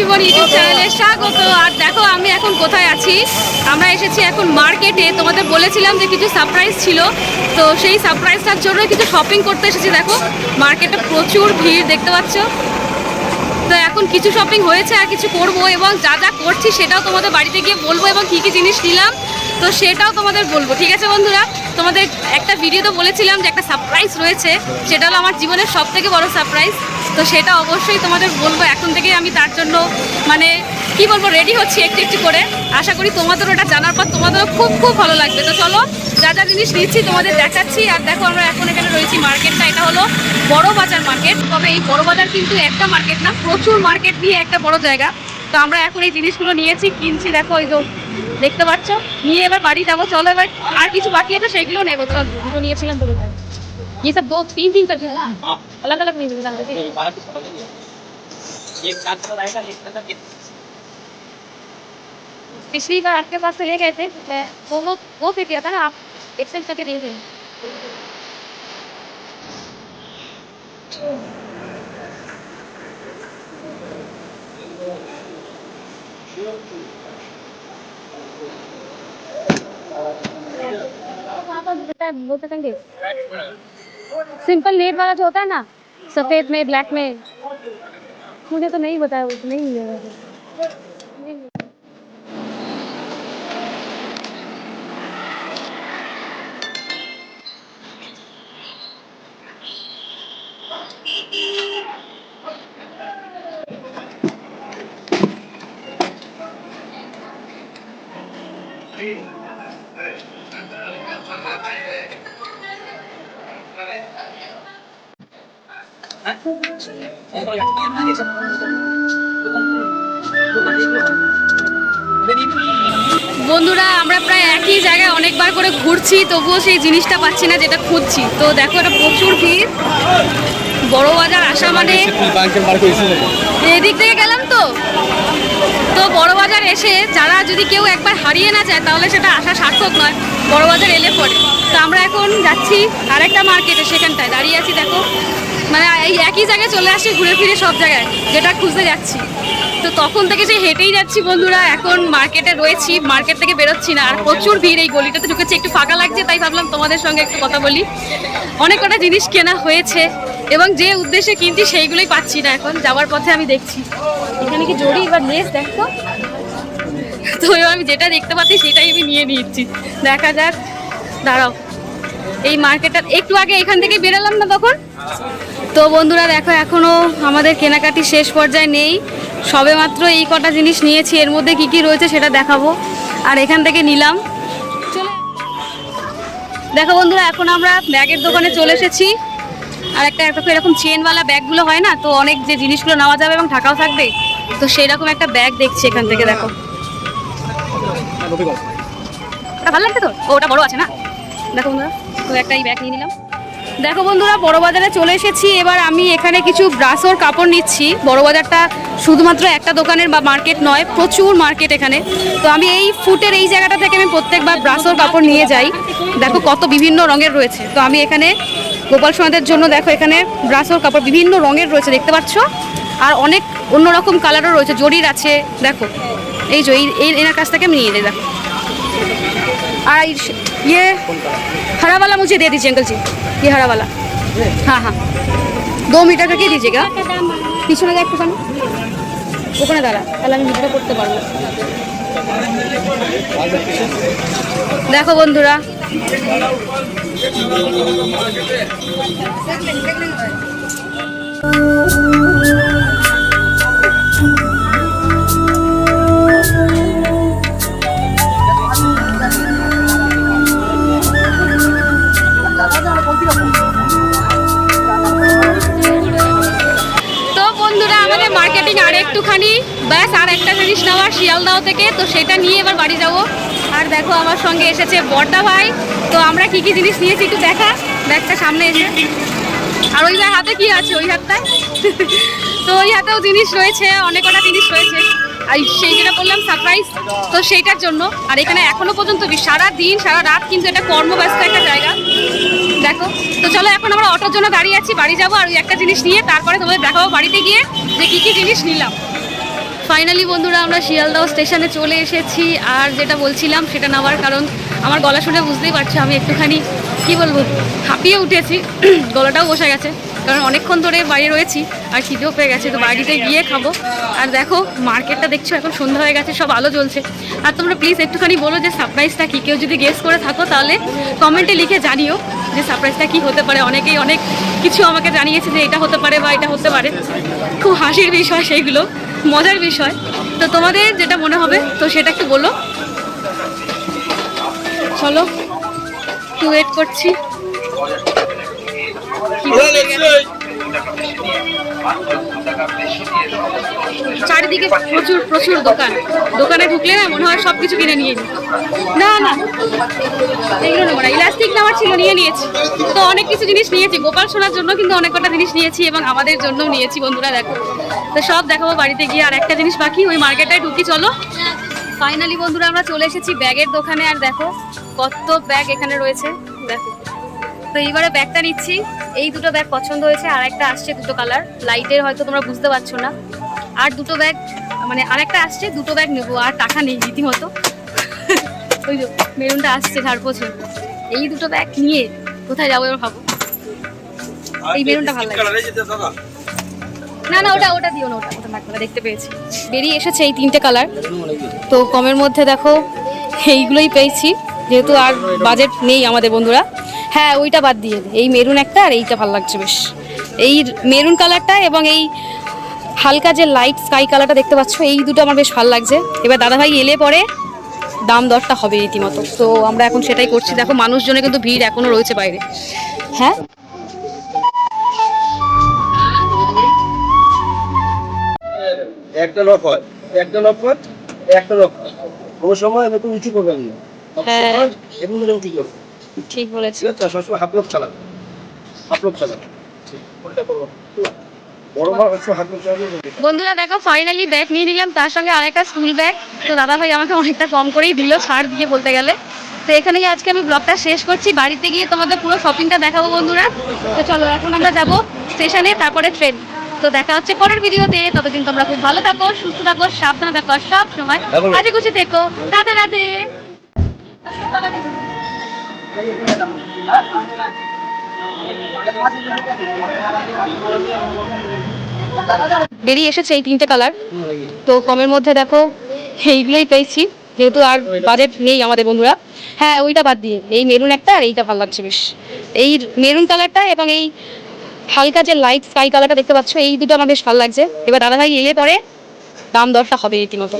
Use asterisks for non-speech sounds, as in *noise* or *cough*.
Shivan YouTube চ্যানেলে স্বাগত। আর দেখো, আমি এখন কোথায় আছি? আমরা এসেছি এখন মার্কেটে। তোমাদের বলেছিলাম যে কিছু সারপ্রাইজ ছিল। তো সেই সারপ্রাইজটার জন্য কিছু শপিং করতে এসেছি। দেখো, মার্কেটে প্রচুর ভিড়, দেখতে পাচ্ছ? তো এখন কিছু শপিং হয়েছে আর কিছু করব এবং যা যা করছি সেটাও তোমাদের বাড়িতে গিয়ে বলব এবং কী কী জিনিস নিলাম। তো সেটাও তোমাদের বলব, ঠিক আছে বন্ধুরা? তোমাদের একটা ভিডিও তো বলেছিলাম যে একটা সারপ্রাইজ রয়েছে। সেটা হলো আমার জীবনের সব থেকে বড় সারপ্রাইজ তো সেটা অবশ্যই তোমাদের বলব। এখন থেকে আমি তার জন্য মানে কি বলব রেডি হচ্ছি একটু একটু করে। আশা করি তোমাদের ওটা জানার পর তোমাদেরও খুব খুব ভালো লাগবে। তো চলো, যা যা জিনিস নিচ্ছি তোমাদের দেখাচ্ছি। আর দেখো, আমরা এখন এখানে রয়েছি মার্কেটটা। এটা হলো বড় বাজার মার্কেট। তবে এই বড় বাজার কিন্তু একটা মার্কেট না, প্রচুর মার্কেট নিয়ে একটা বড় জায়গা। তো আমরা এখন এই জিনিসগুলো নিয়েছি, কিনছি। দেখো, এই তো দেখতে পাচ্ছ? নিয়ে এবার বাড়ি যাব। চলো এবার আর কিছু বাকি আছে সেগুলো নেব। চলো নিয়েছিলাম তো ये सब दो तीन तीन करके अलग अलग नहीं मिलता पिछली बार आपके पास तो ये कहते हैं वो वो वो फिर किया था ना आप एक्सेल करके दे थे पापा बताए वो तो सिंपल नेट वाला जो होता है ना, सफ़ेद में, ब्लैक में, मुझे तो नहीं बताया नहीं मिलेगा। বন্ধুরা, আমরা প্রায় একই জায়গায় অনেকবার করে ঘুরছি, তবুও সেই জিনিসটা পাচ্ছি না যেটা খুঁজছি। তো দেখো, এটা প্রচুর ভিড়। বড় বাজার আসা মানে এদিক থেকে গেলাম তো। তো বড় বাজার এসে যারা যদি কেউ একবার হারিয়ে না যায়, তাহলে সেটা আসা সার্থক নয়, বড় বাজার এলে পরে। তো আমরা এখন যাচ্ছি আরেকটা মার্কেটে সেখানটায়। দাঁড়িয়ে আছি, দেখো। মানে এই একই জায়গায় চলে আসছি ঘুরে ফিরে সব জায়গায়, যেটা খুঁজতে যাচ্ছি। তো তখন থেকে যে হেঁটেই যাচ্ছি বন্ধুরা, এখন মার্কেটে রয়েছি, মার্কেট থেকে বেরোচ্ছি না, আর প্রচুর ভিড় এই গলিটাতে ঢুকেছে, একটু ফাঁকা লাগছে, তাই ভাবলাম তোমাদের সঙ্গে একটু কথা বলি। অনেক কটা জিনিস কেনা হয়েছে, এবং যে উদ্দেশ্যে কিনছি সেইগুলোই পাচ্ছি না এখন, যাওয়ার পথে আমি দেখছি। এখানে কি জড়ি এবার লেস, দেখো? তো আমি যেটা দেখতে পাচ্ছি সেটাই আমি নিয়ে নিচ্ছি। দেখা যাক, দাঁড়াও। এই মার্কেটটা, একটু আগে এখান থেকে বেরোলাম না তখন? তো বন্ধুরা দেখো এখনও আমাদের কেনাকাটি শেষ পর্যায়ে নেই। সবে মাত্র এই কটা জিনিস নিয়েছি, এর মধ্যে কি কি রয়েছে সেটা দেখাবো। আর এখান থেকে নিলাম। দেখো বন্ধুরা, এখন আমরা ব্যাগের দোকানে চলে এসেছি। আর একটা একটা এরকম চেনওয়ালা ব্যাগগুলো হয় না, তো অনেক যে জিনিসগুলো নেওয়া যাবে এবং ঢাকাও থাকবে, তো সেই রকম একটা ব্যাগ দেখছি এখান থেকে, দেখো। ভালো লাগছে তো? ওটা বড় আছে না? দেখো বন্ধুরা, তো একটা এই ব্যাগ নিয়ে নিলাম। দেখো বন্ধুরা বড় বাজারে চলে এসেছি। এবার আমি এখানে কিছু ব্রাশোর কাপড় নিচ্ছি। বড় বাজারটা শুধুমাত্র একটা দোকানের বা মার্কেট নয়, প্রচুর মার্কেট এখানে। তো আমি এই ফুটের এই জায়গাটা থেকে আমি প্রত্যেকবার ব্রাশোর কাপড় নিয়ে যাই। দেখো কত বিভিন্ন রঙের রয়েছে। তো আমি এখানে গোপাল সোনাদের জন্য দেখো এখানে ব্রাশোর কাপড় বিভিন্ন রঙের রয়েছে, দেখতে পাচ্ছ? আর অনেক অন্যরকম কালারও রয়েছে, জরির আছে, দেখো। এই যে এই, এনার কাছ থেকে আমি নিয়ে যাই, দেখো। আর ये हरा वाला मुझे दे दीजिए अंकल जी ये हरा वाला हाँ हाँ दो मीटर करके दीजिएगा পিছনে যা একটুখানি ওখানে দাঁড়া তাহলে আমি ভিডিওটা করতে পারবো দেখো বন্ধুরা তো আমাদের আর একটুখানি ব্যাস, আর একটা জিনিস নেওয়া শিয়ালদাও থেকে, তো সেটা নিয়ে এবার বাড়ি যাব। আর দেখো, আমার সঙ্গে এসেছে বড়দা ভাই। তো আমরা কি কি জিনিস নিয়েছি একটু দেখা। ব্যাগটা সামনে এসে। আর ওই হাতে কি আছে? ওই হাতটায়? তো ওই হাতেও জিনিস রয়েছে, অনেক কটা জিনিস রয়েছে। সেই যেটা বললাম সারপ্রাইজ তো সেইটার জন্য। আর এখানে এখনও পর্যন্ত সারা দিন, সারা রাত কিন্তু এটা কর্মব্যস্ত একটা জায়গা। দেখো, তো চলো এখন আমরা অটোর জন্য দাঁড়িয়ে আছি, বাড়ি যাব আর একটা জিনিস নিয়ে তারপরে তোমাদের দেখাবো বাড়িতে গিয়ে যে কী কী জিনিস নিলাম। ফাইনালি বন্ধুরা, আমরা শিয়ালদহ স্টেশনে চলে এসেছি। আর যেটা বলছিলাম, সেটা নেওয়ার কারণ আমার গলা শুনে বুঝতেই পারছ, আমি একটুখানি, কি বলব, হাঁপিয়ে উঠেছি। *clears throat* গলাটাও বসে গেছে। কারণ অনেকক্ষণ ধরে বাইরে রয়েছি, আর খিদেও পেয়ে গেছে, তো বাড়িতে গিয়ে খাব। আর দেখো, মার্কেটটা দেখছ, এখন সন্ধ্যা হয়ে গেছে, সব আলো জ্বলছে। আর তোমরা প্লিজ একটুখানি বলো যে সারপ্রাইজটা কী? কেউ যদি গেস করে থাকো তাহলে কমেন্টে লিখে জানিও যে সারপ্রাইজটা কি হতে পারে। অনেকেই অনেক কিছু আমাকে জানিয়েছে যে এটা হতে পারে বা এটা হতে পারে। খুব হাসির বিষয় সেইগুলো, মজার বিষয়। তো তোমাদের যেটা মনে হবে, তো সেটা একটু বলো। চলো, একটু ওয়েট করছি। চারিদিকে প্রচুর প্রচুর দোকান। দোকানে ঢুকলে না মনে হয় সব কিছু কিনে নিয়ে নিই না না। এগুলো নেব না। ইলাস্টিক নেওয়ার ছিল নিয়ে নিয়েছি। তো অনেক কিছু জিনিস নিয়েছি। গোপাল সোনার জন্য কিন্তু অনেক কটা জিনিস নিয়েছি এবং আমাদের জন্যও নিয়েছি বন্ধুরা দেখো। তো সব দেখাবো বাড়িতে গিয়ে। আর একটা জিনিস বাকি ওই মার্কেটটায় ঢুকি চলো। ফাইনালি বন্ধুরা আমরা চলে এসেছি ব্যাগের দোকানে। আর দেখো কত ব্যাগ এখানে রয়েছে। দেখো। তো এইবারে ব্যাগটা নিচ্ছি। এই দুটো ব্যাগ পছন্দ হয়েছে আর একটা আসছে দুটো কালার লাইটের হয়তো তোমরা বুঝতে পারছ না। আর দুটো ব্যাগ মানে আরেকটা আসছে দুটো ব্যাগ নেব আর টাকা নেই রীতিমতো। *laughs* ওই যে মেরুনটা আসছে ঝাড়পোছে এই দুটো ব্যাগ নিয়ে কোথায় যাব এবার ভাবো। এই বেলুনটা ভালো লাগে। না? না ওটা ওটা দিও না ওটা ওটা না, দেখতে পেয়েছি। বেরিয়ে এসেছে এই তিনটে কালার তো কমের মধ্যে দেখো এইগুলোই পেয়েছি। যেহেতু আর বাজেট নেই আমাদের বন্ধুরা। হ্যাঁ ওইটা বাদ দিয়ে এই মেরুন একটা আর এইটা ভালো লাগছে বেশ। এই মেরুন কালারটা এবং এই হালকা যে লাইট স্কাই কালারটা দেখতে পাচ্ছ এই দুটো আমার বেশ ভালো লাগছে। এবার দাদাভাই এলে পরে দাম দরটা হবে রীতিমতো। তো আমরা এখন সেটাই করছি। দেখো মানুষজনে কিন্তু ভিড় এখনও রয়েছে বাইরে। হ্যাঁ? একটা হয় একটা নক একটা নক কোনো সময় আমি তো উঁচু করবেন না। হ্যাঁ। এবং উঁচু করবেন ঠিক বলেছি ঠিক আছে সবসময় হাফ লোক চালাবে হাফ লোক চালাবে করব বন্ধুরা দেখো ফাইনালি ব্যাগ নিয়ে নিলাম। তার সঙ্গে আরেকটা স্কুল ব্যাগ তো দাদা ভাই আমাকে অনেকটা কম করেই দিল ছাড় দিয়ে বলতে গেলে। তো এখানেই আজকে আমি ব্লগটা শেষ করছি। বাড়িতে গিয়ে তোমাদের পুরো শপিংটা দেখাবো বন্ধুরা। তো চলো এখন আমরা যাব স্টেশনে তারপরে ট্রেন তো দেখা হচ্ছে পরের ভিডিওতে ততদিন তোমরা খুব ভালো থাকো সুস্থ থাকো সাবধানে থাকো সব সময় এখন- কাজে খুশি থেকো। রাধে রাধে। বেরিয়ে এসেছে এই তিনটে কালার তো কমের মধ্যে দেখো, এইগুলোই পেয়েছি। যেহেতু আর বাজেট নেই আমাদের বন্ধুরা। হ্যাঁ ওইটা বাদ দিয়ে, এই মেরুন একটা আর এইটা ভালো লাগছে বেশ। এই মেরুন কালারটা এবং এই হালকা যে লাইট স্কাই কালারটা দেখতে পাচ্ছ, এই দুটো আমার বেশ ভালো লাগছে। এবার দাদাভাই এলে পরে দাম দরটা হবে রীতিমতো।